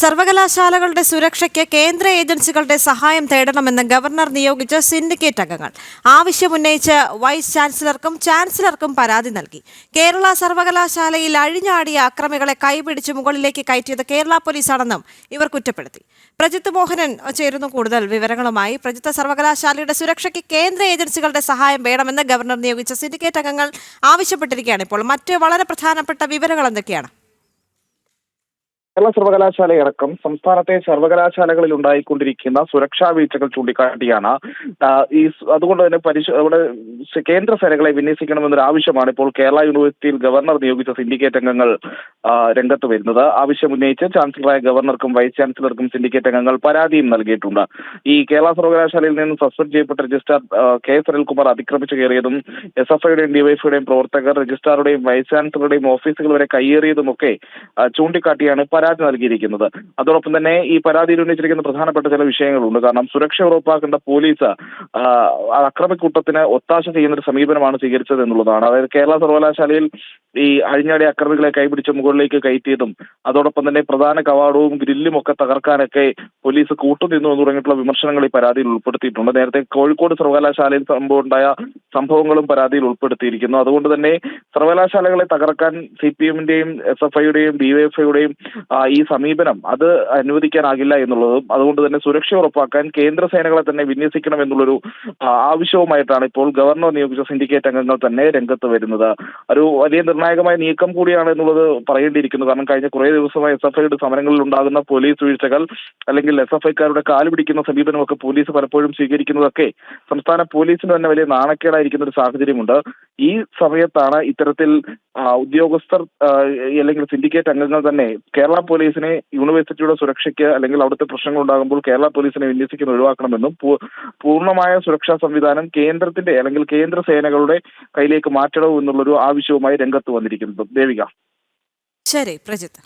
സർവകലാശാലകളുടെ സുരക്ഷയ്ക്ക് കേന്ദ്ര ഏജൻസികളുടെ സഹായം തേടണമെന്ന് ഗവർണർ നിയോഗിച്ച സിൻഡിക്കേറ്റ് അംഗങ്ങൾ. ആവശ്യമുന്നയിച്ച് വൈസ് ചാൻസലർക്കും ചാൻസലർക്കും പരാതി നൽകി. കേരള സർവകലാശാലയിൽ അഴിഞ്ഞാടിയ അക്രമികളെ കൈപിടിച്ച് മുകളിലേക്ക് കയറ്റിയത് കേരള പോലീസാണെന്നും ഇവർ കുറ്റപ്പെടുത്തി. പ്രജിത്ത് മോഹനൻ ചേരുന്നു കൂടുതൽ വിവരങ്ങളുമായി. പ്രജിത്ത് സർവകലാശാലയുടെ സുരക്ഷയ്ക്ക് കേന്ദ്ര ഏജൻസികളുടെ സഹായം വേണമെന്ന് ഗവർണർ നിയോഗിച്ച സിൻഡിക്കേറ്റ് അംഗങ്ങൾ ആവശ്യപ്പെട്ടിരിക്കുകയാണ്. ഇപ്പോൾ മറ്റ് വളരെ പ്രധാനപ്പെട്ട വിവരങ്ങൾ എന്തൊക്കെയാണ്? കേരള സർവകലാശാലയടക്കം സംസ്ഥാനത്തെ സർവകലാശാലകളിൽ ഉണ്ടായിക്കൊണ്ടിരിക്കുന്ന സുരക്ഷാ വീഴ്ചകൾ ചൂണ്ടിക്കാട്ടിയാണ്. ഈ അതുകൊണ്ട് തന്നെ പരിശോ അവിടെ കേന്ദ്ര സേനകളെ വിന്യസിക്കണമെന്നൊരു ആവശ്യമാണ് ഇപ്പോൾ കേരള യൂണിവേഴ്സിറ്റിയിൽ ഗവർണർ നിയോഗിച്ച സിൻഡിക്കേറ്റ് അംഗങ്ങൾ രംഗത്ത് വരുന്നത്. ആവശ്യം ഉന്നയിച്ച് ചാൻസലറായ ഗവർണർക്കും വൈസ് ചാൻസലർക്കും സിൻഡിക്കേറ്റ് അംഗങ്ങൾ പരാതിയും നൽകിയിട്ടുണ്ട്. ഈ കേരള സർവകലാശാലയിൽ നിന്ന് സസ്പെൻഡ് ചെയ്യപ്പെട്ട രജിസ്ട്രാർ കെ എസ് അനിൽകുമാർ അതിക്രമിച്ചു കയറിയതും എസ് എഫ് ഐയുടെയും ഡിവൈഎഫ്ഐയുടെയും പ്രവർത്തകർ രജിസ്ട്രാറുടെയും വൈസ് ചാൻസലറുടെയും ഓഫീസുകൾ വരെ കയ്യേറിയതുമൊക്കെ ചൂണ്ടിക്കാട്ടിയാണ്. പരാതി നൽകിയിരിക്കുന്നത്. അതോടൊപ്പം തന്നെ ഈ പരാതിയിൽ ഉന്നയിച്ചിരിക്കുന്ന പ്രധാനപ്പെട്ട ചില വിഷയങ്ങളുണ്ട്. കാരണം സുരക്ഷ ഉറപ്പാക്കേണ്ട പോലീസ് അക്രമക്കൂട്ടത്തിന് ഒത്താശ ചെയ്യുന്ന ഒരു സമീപനമാണ് സ്വീകരിച്ചത് എന്നുള്ളതാണ് അതായത് കേരള സർവകലാശാലയിൽ ഈ അഴിഞ്ഞാടി അക്രമികളെ കൈപിടിച്ച് മുകളിലേക്ക് കയറ്റിയതും അതോടൊപ്പം തന്നെ പ്രധാന കവാടവും ഗ്രില്ലും ഒക്കെ തകർക്കാനൊക്കെ പോലീസ് കൂട്ടുനിന്നു എന്ന് തുടങ്ങിയിട്ടുള്ള വിമർശനങ്ങൾ ഈ പരാതിയിൽ ഉൾപ്പെടുത്തിയിട്ടുണ്ട്. നേരത്തെ കോഴിക്കോട് സർവകലാശാലയിൽ സംഭവം ഉണ്ടായ സംഭവങ്ങളും പരാതിയിൽ ഉൾപ്പെടുത്തിയിരിക്കുന്നു. അതുകൊണ്ട് തന്നെ സർവകലാശാലകളെ തകർക്കാൻ സി പി എമ്മിന്റെയും എസ് എഫ് ഐയുടെയും ഡിവൈഎഫ്ഐയുടെയും ഈ സമീപനം അത് അനുവദിക്കാനാകില്ല എന്നുള്ളതും അതുകൊണ്ട് തന്നെ സുരക്ഷ ഉറപ്പാക്കാൻ കേന്ദ്ര സേനകളെ തന്നെ വിന്യസിക്കണം എന്നുള്ളൊരു ആവശ്യവുമായിട്ടാണ് ഇപ്പോൾ ഗവർണർ നിയോഗിച്ച സിൻഡിക്കേറ്റ് അംഗങ്ങൾ തന്നെ രംഗത്ത് വരുന്നത്. ഒരു വലിയ നിർണായകമായ നീക്കം കൂടിയാണ് എന്നുള്ളത് പറയേണ്ടിയിരിക്കുന്നു. കാരണം കഴിഞ്ഞ കുറേ ദിവസമായി എസ് എഫ് ഐയുടെ സമരങ്ങളിൽ ഉണ്ടാകുന്ന പോലീസ് വീഴ്ചകൾ അല്ലെങ്കിൽ എസ് എഫ് ഐക്കാരുടെ കാൽ പിടിക്കുന്ന സമീപനമൊക്കെ പോലീസ് പലപ്പോഴും സ്വീകരിക്കുന്നതൊക്കെ സംസ്ഥാന പോലീസിന് തന്നെ വലിയ നാണക്കേടായിരിക്കുന്ന ഒരു സാഹചര്യമുണ്ട്. ഈ സമയത്താണ് ഇത്തരത്തിൽ ഉദ്യോഗസ്ഥർ അല്ലെങ്കിൽ സിൻഡിക്കേറ്റ് അംഗങ്ങൾ തന്നെ കേരള പോലീസിനെ യൂണിവേഴ്സിറ്റിയുടെ സുരക്ഷയ്ക്ക് അല്ലെങ്കിൽ അവിടുത്തെ പ്രശ്നങ്ങൾ ഉണ്ടാകുമ്പോൾ കേരള പോലീസിനെ വിന്യസിക്കുന്നത് ഒഴിവാക്കണമെന്നും പൂർണമായ സുരക്ഷാ സംവിധാനം കേന്ദ്രത്തിന്റെ അല്ലെങ്കിൽ കേന്ദ്ര സേനകളുടെ കയ്യിലേക്ക് മാറ്റണമെന്നുള്ളൊരു ആവശ്യവുമായി രംഗത്ത് വന്നിരിക്കുന്നത് ദേവിക. ശരി പ്രജിത്ത്.